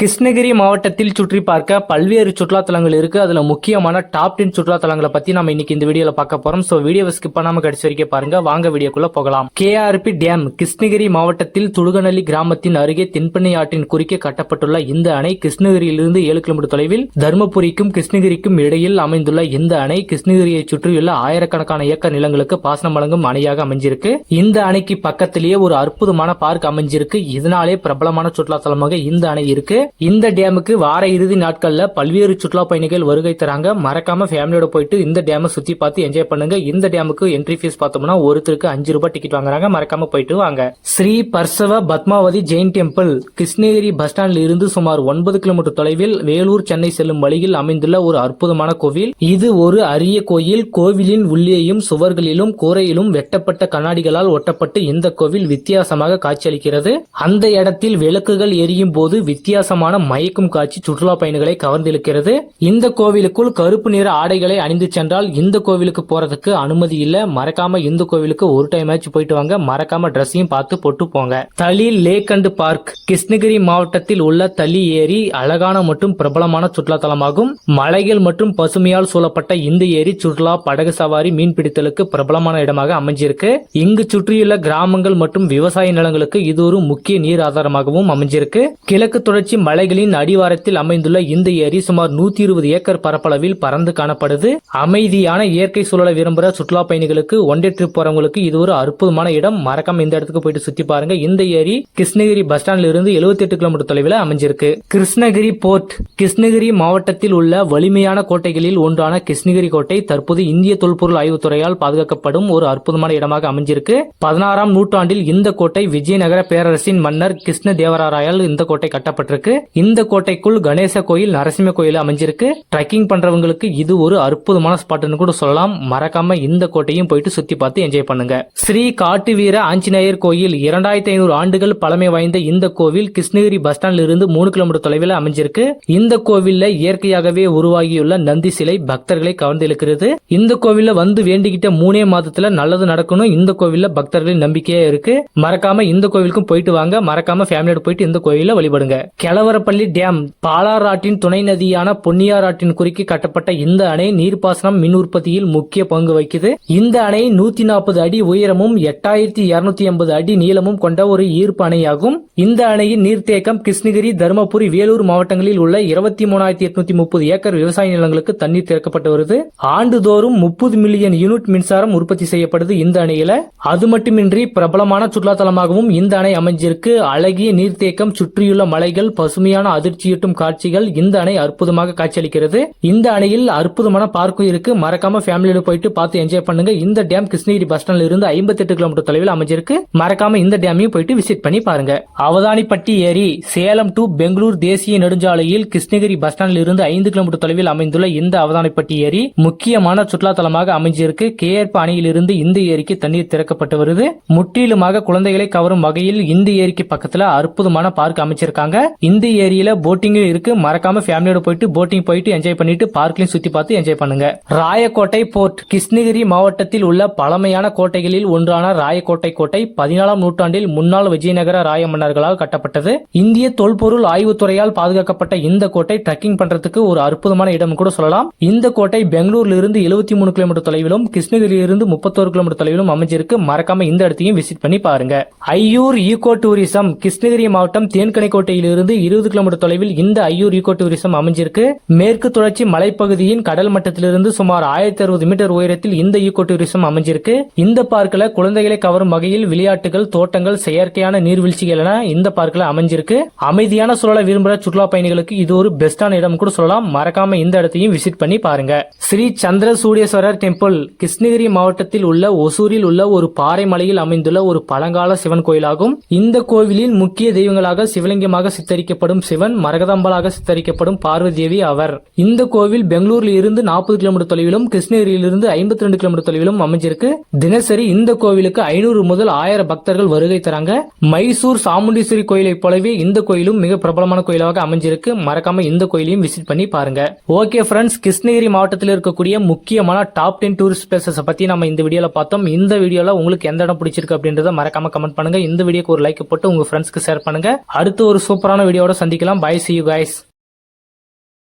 கிருஷ்ணகிரி மாவட்டத்தில் சுற்றி பார்க்க பல்வேறு சுற்றுலாத்தலங்கள் இருக்குது அதில் முக்கியமான டாப் டென் சுற்றுலாத்தலங்களை பற்றி நம்ம இன்னைக்கு இந்த வீடியோவில் பார்க்க போகிறோம் ஸோ வீடியோவை ஸ்கிப் பண்ணாமல் கடைசி வரைக்கும் பாருங்கள் வாங்க வீடியோக்குள்ளே போகலாம். கேஆர்பி டேம் கிருஷ்ணகிரி மாவட்டத்தில் துடுகநல்லி கிராமத்தின் அருகே தென்பெண்ணை ஆற்றின் குறுக்கே கட்டப்பட்டுள்ள இந்த அணை கிருஷ்ணகிரியிலிருந்து ஏழு கிலோமீட்டர் தொலைவில் தருமபுரிக்கும் கிருஷ்ணகிரிக்கும் இடையில் அமைந்துள்ள இந்த அணை கிருஷ்ணகிரியை சுற்றியுள்ள ஆயிரக்கணக்கான ஏக்கர் நிலங்களுக்கு பாசனம் வழங்கும் அணையாக அமைஞ்சிருக்கு. இந்த அணைக்கு பக்கத்திலேயே ஒரு அற்புதமான பார்க் அமைஞ்சிருக்கு. இதனாலே பிரபலமான சுற்றுலாத்தலமாக இந்த அணை இருக்கு. இந்த டேமுக்கு வார இறுதி நாட்கள்ல பல்வேறு சுற்றுலா பயணிகள் வருகை தராங்க. மறக்காம ஃபேமிலியோட போயிட்டு இந்த டேமை சுத்தி பார்த்து என்ஜாய் பண்ணுங்க. இந்த டேமுக்கு என்ட்ரி ஃபீஸ் பார்த்தோம்னா ஒருத்தருக்கு அஞ்சு ரூபாய் டிக்கெட் வாங்குறாங்க. மறக்காம போயிட்டு வாங்க. ஸ்ரீ பர்சவ பத்மாவதி ஜெயின் டெம்பிள் கிருஷ்ணகிரி பஸ் ஸ்டாண்டில் இருந்து சுமார் ஒன்பது கிலோமீட்டர் தொலைவில் வேலூர் சென்னை செல்லும் வழியில் அமைந்துள்ள ஒரு அற்புதமான கோவில். இது ஒரு அரிய கோயில். கோவிலின் உள்ளேயும் சுவர்களிலும் கூரையிலும் வெட்டப்பட்ட கண்ணாடிகளால் ஒட்டப்பட்டு இந்த கோவில் வித்தியாசமாக காட்சியளிக்கிறது. அந்த இடத்தில் விளக்குகள் எரியும் போது வித்தியாசமான மயக்கும் காட்சி சுற்றுலா பயணிகளை கவர்ந்திருக்கிறது இந்த கோவிலுக்குள் கருப்பு நிற ஆடைகளை அணிந்து சென்றால் இந்த கோவிலுக்கு போறதுக்கு அனுமதி இல்ல. மறக்காம இந்த கோவிலுக்கு ஒரு டைம் ஆச்சு போயிட்டு வாங்க. மறக்காம ட்ரெஸ்ஸையும் பார்த்து போட்டு போங்க. Thali lake and park Krishnagiri மாவட்டத்தில் உள்ள தளி ஏரி அழகான மற்றும் பிரபலமான சுற்றுலா தலமாகும். மலைகள் மற்றும் பசுமையால் சூழப்பட்ட இந்த ஏரி சுற்றுலா படகு சவாரி மீன்பிடித்தலுக்கு பிரபலமான இடமாக அமைஞ்சிருக்கு. இங்கு சுற்றியுள்ள கிராமங்கள் மற்றும் விவசாய நிலங்களுக்கு இது ஒரு முக்கிய நீர் ஆதாரமாகவும் அமைஞ்சிருக்கு. கிழக்கு தொடர்ச்சி மலைகளின் அடிவாரத்தில் அமைந்துள்ள இந்த ஏரி சுமார் நூத்தி இருபது ஏக்கர் பரப்பளவில் பறந்து காணப்படுது. அமைதியான இயற்கை சூழலை விரும்புகிற சுற்றுலா பயணிகளுக்கு ஒன் ட்ரிப் போறவங்களுக்கு இது ஒரு அற்புதமான இடம். மறக்காம இந்த இடத்துக்கு போயிட்டு சுத்தி பாருங்க. இந்த ஏரி கிருஷ்ணகிரி பஸ் ஸ்டாண்ட்ல இருந்து 78 கிலோமீட்டர் தொலைவில் அமைஞ்சிருக்கு. கிருஷ்ணகிரி போர்ட் கிருஷ்ணகிரி மாவட்டத்தில் உள்ள வலிமையான கோட்டைகளில் ஒன்றான கிருஷ்ணகிரி கோட்டை தற்போது இந்திய தொல்பொருள் ஆய்வுத்துறையால் பாதுகாக்கப்படும் ஒரு அற்புதமான இடமாக அமைஞ்சிருக்கு. பதினாறாம் நூற்றாண்டில் இந்த கோட்டை விஜயநகர பேரரசின் மன்னர் கிருஷ்ண தேவராயால் இந்த கோட்டை கட்டப்பட்டிருக்கு. இந்த கோட்டைக்குள் கணேச கோயில் நரசிம்ம கோயில் அமைஞ்சிருக்கு. ட்ரெக்கிங் பண்றவங்களுக்கு இது ஒரு அற்புதமான ஸ்பாட்னு கூட சொல்லலாம். மறக்காம இந்த கோட்டையும் போயிட்டு சுத்தி பார்த்து என்ஜாய் பண்ணுங்க. ஸ்ரீ காட்டு வீர ஆஞ்சநேயர் கோயில் இரண்டாயிரத்தி ஐநூறு ஆண்டுகள் பழமை வாய்ந்த இந்த கோவில் கிருஷ்ணகிரி பஸ் ஸ்டாண்ட்ல இருந்து மூணு கிலோமீட்டர் தொலைவில் அமைஞ்சிருக்கு. இந்த கோவில்ல இயற்கையாகவே உருவாகியுள்ள நந்தி சிலை பக்தர்களை கவர்ந்து இழுக்கிறது இந்த கோவில்ல வந்து வேண்டிக்கிட்ட மூணே மாதத்துல நல்லது நடக்கணும். இந்த கோவில்ல பக்தர்களின் நம்பிக்கையா இருக்கு. மறக்காம இந்த கோவிலுக்கும் போயிட்டு வாங்க. மறக்காம ஃபேமிலியோட போயிட்டு இந்த கோவில வழிபடுங்க. கெளவரப்பள்ளி டேம் பாலார் ஆற்றின் துணை நதியான பொன்னியார் ஆற்றின் குறுக்கே கட்டப்பட்ட இந்த அணை நீர்ப்பாசனம் மின் உற்பத்தியில் முக்கிய பங்கு வகிக்குது. இந்த அணை நூத்தி நாற்பது அடி உயரமும் எட்டாயிரத்தி இருநூத்தி எண்பது அடி நீளமும் கொண்ட ஒரு ஈர்ப்பு அணையாகும். இந்த அணையின் நீர்த்தேக்கம் கிருஷ்ணகிரி தருமபுரி வேலூர் மாவட்டங்களில் உள்ள இருபத்தி மூணாயிரத்தி எட்நூத்தி முப்பது ஏக்கர் விவசாய நிலங்களுக்கு தண்ணீர் திறக்கப்பட்டு வருது. ஆண்டுதோறும் முப்பது மில்லியன் யூனிட் மின்சாரம் உற்பத்தி செய்யப்படுது இந்த அணையில. அது மட்டுமின்றி பிரபலமான சுற்றுலா தலமாகவும் இந்த அணை அமைஞ்சிருக்கு. அழகிய நீர்த்தேக்கம் சுற்றியுள்ள மலைகள் பசுமையான அதிர்ச்சியூட்டும் காட்சிகள் இந்த அணை அற்புதமாக காட்சியளிக்கிறது. இந்த அணையில் அற்புதமான பார்க்கும் இருக்கு மறக்காம ஃபேமிலியோட போயிட்டு பார்த்து என்ஜாய் பண்ணுங்க. இந்த டேம் கிருஷ்ணகிரி பஸ் ஸ்டாண்ட்ல இருந்து 58 கிலோமீட்டர் தொலைவில் அமைஞ்சிருக்கு. மறக்காம இந்த டேமையும் போயிட்டு விசிட் பண்ணி பாருங்க. அவதானிப்பட்டி ஏரி சேலம் டு பெங்களூர் தேசிய நெடுஞ்சாலையில் கிருஷ்ணகிரி பஸ் ஸ்டாண்டில் இருந்து ஐந்து கிலோமீட்டர் தொலைவில் அமைந்துள்ள இந்த அவதானிப்பட்டி ஏரி முக்கியமான சுற்றுலா தலமாக அமைஞ்சிருக்கு கேஆர்பி அணையிலிருந்து இந்த ஏரிக்கு தண்ணீர் திறக்கப்பட்டு வருது. முற்றிலுமாக குழந்தைகளை கவரும் வகையில் இந்த ஏரிக்கு பக்கத்துல அற்புதமான பார்க் அமைச்சிருக்காங்க. இந்த ஏரியில போட்டிங்கும் இருக்கு. மறக்காம ஃபேமிலியோட போயிட்டு போட்டிங் போயிட்டு என்ஜாய் பண்ணிட்டு பார்க்லயும் சுத்தி பார்த்து என்ஜாய் பண்ணுங்க. ராயக்கோட்டை போர்ட் கிருஷ்ணகிரி மாவட்டத்தில் உள்ள பழமையான கோட்டைகளில் ஒன்றான ராயக்கோட்டை கோட்டை பதினாலாம் நூற்றாண்டில் முன்னாள் விஜயநகர ராய மன்னர்களால் கட்டப்பட்டது. இந்திய தொல்பொருள் ஆய்வுத்துறையால் பாதுகாக்கப்பட்ட இந்த கோட்டை ட்ரெக்கிங் பண்றதுக்கு ஒரு அற்புதமான இடம் கூட சொல்லலாம். இந்த கோட்டை பெங்களூர்ல இருந்து 73 மூணு கிலோமீட்டர் தொலைவிலும் கிருஷ்ணகிரியிலிருந்து முப்பத்தோரு கிலோமீட்டர் தொலைவிலும் அமைஞ்சிருக்கு. மறக்காம இந்த இடத்தையும் விசிட் பண்ணி பாருங்க. ஐயூர் ஈகோ டூரிசம் கிருஷ்ணகிரி மாவட்டம் தேன்கனிக்கோட்டையிலிருந்து இருபது கிலோமீட்டர் தொலைவில் இந்த ஐயூர் ஈகோ டூரிசம் அமைஞ்சிருக்கு. மேற்கு தொடர்ச்சி மலைப்பகுதியின் கடல் மட்டத்திலிருந்து சுமார் ஆயிரத்தி அறுபது மீட்டர் உயரத்தில் இந்த ஈகோ டூரிசம் அமைஞ்சிருக்கு. இந்த பார்க்ல குழந்தைகளை கவரும் வகையில் விளையாட்டுகள் தோட்டங்கள் செயற்கையான நீர்வீழ்ச்சிகள் என இந்த பார்க்ல அமைஞ்சிருக்கு. அமைதியான சூழலை விரும்புகிற சுற்றுலா பயணிகளுக்கு இது ஒரு பெஸ்டான இடம் கூட சொல்லலாம். மறக்காம இந்த இடத்தையும் விசிட் பண்ணி பாருங்க. ஸ்ரீ சந்திர சூரியஸ்வரர் டெம்பிள் கிருஷ்ணகிரி மாவட்டத்தில் உள்ள ஒசூரில் உள்ள ஒரு பாறை மலையில் அமைந்துள்ள ஒரு பழங்கால சிவன் கோயிலாகும். இந்த கோவிலின் முக்கிய தெய்வங்களாக சிவலிங்கமாக சித்தரிக்கப்படும் சிவன் மரகதம்பலாக சித்தரிக்கப்படும் பார்வதேவி அவர். இந்த கோவில் பெங்களூரில் இருந்து நாற்பது கிலோமீட்டர் தொலைவிலும் கிருஷ்ணகிரியிலிருந்து ஐம்பத்தி ரெண்டு கிலோமீட்டர் தொலைவிலும் அமைஞ்சிருக்கு. தினசரி இந்த கோவிலுக்கு ஐநூறு முதல் ஆயிரம் பக்தர்கள் வருகை தராங்க. மைசூர் சாமுண்டீஸ்வரி கோயிலை போலவே இந்த கோயிலும் மிக பிரபலமான கோயிலாக அமைஞ்சிருக்கு. மறக்காம இந்த கோயிலையும் விசிட் பண்ணி பாருங்க. ஓகே ஃப்ரெண்ட்ஸ் கிருஷ்ணகிரி மாவட்டத்தில் இருக்கக்கூடிய முக்கியமான டாப் டென் டூரிஸ்ட் பிளேசஸ் பத்தி நம்ம இந்த வீடியோல பார்த்தோம். இந்த வீடியோல உங்களுக்கு எந்த இடம் பிடிச்சிருக்கு அப்படின்றத மறக்காம கமெண்ட் பண்ணுங்க. இந்த வீடியோக்கு ஒரு லைக் போட்டு உங்க ஃப்ரெண்ட்ஸ்க்கு ஷேர் பண்ணுங்க. அடுத்து ஒரு சூப்பரான வீடியோட சந்திக்கலாம். By C you guys